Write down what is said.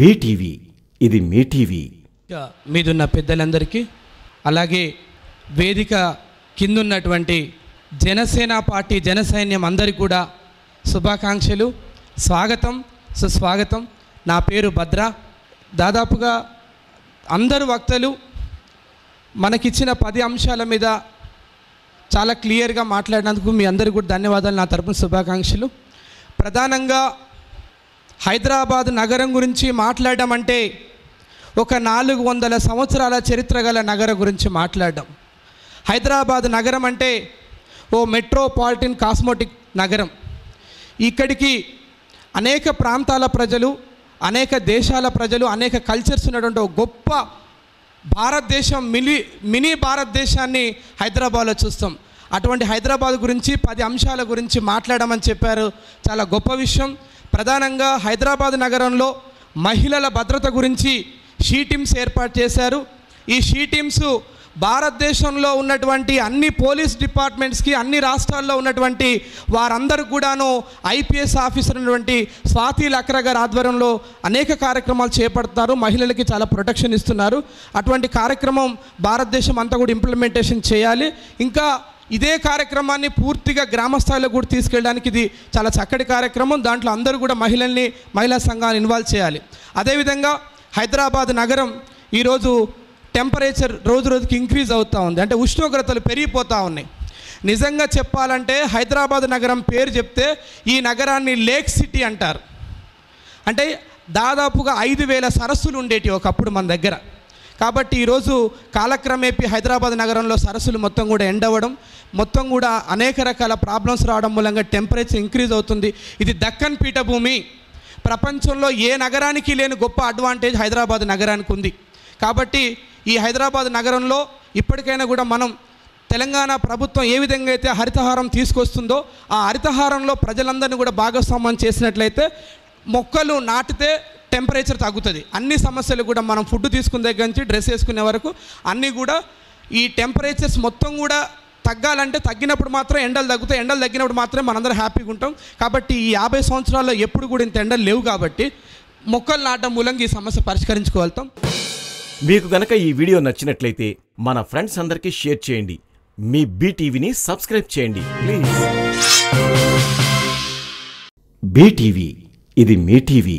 BTV ఇది మీ TV. మీదున్న పెద్దలందరికీ అలాగే వేదిక కిందున్నటువంటి జనసేన పార్టీ జన సైన్యం అందరికీ కూడా శుభాకాంక్షలు స్వాగతం సుస్వాగతం. నా పేరు భద్ర. దాదాపుగా అందరు వక్తలు మనకిచ్చిన పది అంశాల మీద చాలా క్లియర్గా మాట్లాడినందుకు మీ అందరికీ కూడా ధన్యవాదాలు. నా తరపున శుభాకాంక్షలు. ప్రధానంగా హైదరాబాద్ నగరం గురించి మాట్లాడడం అంటే ఒక నాలుగు వందల సంవత్సరాల చరిత్ర గల నగరం గురించి మాట్లాడడం. హైదరాబాద్ నగరం అంటే ఓ మెట్రోపాలిటన్ కాస్మోటిక్ నగరం. ఇక్కడికి అనేక ప్రాంతాల ప్రజలు అనేక దేశాల ప్రజలు అనేక కల్చర్స్ ఉన్నటువంటి ఒక గొప్ప భారతదేశం మినీ మినీ భారతదేశాన్ని హైదరాబాద్లో చూస్తాం. అటువంటి హైదరాబాద్ గురించి పది అంశాల గురించి మాట్లాడమని చెప్పారు. చాలా గొప్ప విషయం. ప్రధానంగా హైదరాబాద్ నగరంలో మహిళల భద్రత గురించి షీ టీమ్స్ ఏర్పాటు చేశారు. ఈ షీ టీమ్స్ భారతదేశంలో ఉన్నటువంటి అన్ని పోలీస్ డిపార్ట్మెంట్స్కి అన్ని రాష్ట్రాల్లో ఉన్నటువంటి వారందరూ కూడాను ఐపీఎస్ ఆఫీసర్ ఉన్నటువంటి స్వాతి లక్ర గారి ఆధ్వర్యంలో అనేక కార్యక్రమాలు చేపడతారు. మహిళలకి చాలా ప్రొటెక్షన్ ఇస్తున్నారు. అటువంటి కార్యక్రమం భారతదేశం అంతా కూడా ఇంప్లిమెంటేషన్ చేయాలి. ఇంకా ఇదే కార్యక్రమాన్ని పూర్తిగా గ్రామస్థాయిలో కూడా తీసుకెళ్ళడానికి ఇది చాలా చక్కటి కార్యక్రమం. దాంట్లో అందరూ కూడా మహిళల్ని మహిళా సంఘాన్ని ఇన్వాల్వ్ చేయాలి. అదేవిధంగా హైదరాబాద్ నగరం ఈరోజు టెంపరేచర్ రోజు రోజుకి ఇంక్రీజ్ అవుతూ ఉంది. అంటే ఉష్ణోగ్రతలు పెరిగిపోతూ ఉన్నాయి. నిజంగా చెప్పాలంటే హైదరాబాద్ నగరం పేరు చెప్తే ఈ నగరాన్ని లేక్ సిటీ అంటారు. అంటే దాదాపుగా ఐదు వేల సరస్సులు ఉండేటి ఒకప్పుడు మన దగ్గర. కాబట్టి ఈరోజు కాలక్రమేపీ హైదరాబాద్ నగరంలో సరస్సులు మొత్తం కూడా ఎండవడం మొత్తం కూడా అనేక రకాల ప్రాబ్లమ్స్ రావడం మూలంగా టెంపరేచర్ ఇంక్రీజ్ అవుతుంది. ఇది దక్కన్ పీఠభూమి. ప్రపంచంలో ఏ నగరానికి లేని గొప్ప అడ్వాంటేజ్ హైదరాబాద్ నగరానికి ఉంది. కాబట్టి ఈ హైదరాబాద్ నగరంలో ఇప్పటికైనా కూడా మనం తెలంగాణ ప్రభుత్వం ఏ విధంగా అయితే హరితహారం తీసుకొస్తుందో ఆ హరితహారంలో ప్రజలందరినీ కూడా భాగస్వామ్యం చేసినట్లయితే మొక్కలు నాటితే టెంపరేచర్ తగ్గుతుంది అన్ని సమస్యలు కూడా మనం ఫుడ్ తీసుకునే దగ్గర నుంచి డ్రెస్ వేసుకునే వరకు అన్నీ కూడా ఈ టెంపరేచర్స్ మొత్తం కూడా తగ్గాలంటే తగ్గినప్పుడు మాత్రం ఎండలు తగ్గుతాయి. ఎండలు తగ్గినప్పుడు మాత్రమే మనందరం హ్యాపీగా ఉంటాం. కాబట్టి ఈ యాభై సంవత్సరాల్లో ఎప్పుడు కూడా ఇంత ఎండలు లేవు కాబట్టి మొక్కలు నాటడం మూలంగా ఈ సమస్య పరిష్కరించుకోగలుగుతాం. మీకు గనక ఈ వీడియో నచ్చినట్లయితే మన ఫ్రెండ్స్ అందరికీ షేర్ చేయండి. మీ బీటీవీని సబ్స్క్రైబ్ చేయండి. ప్లీజ్. బీటీవీ ఇది మీ టీవీ.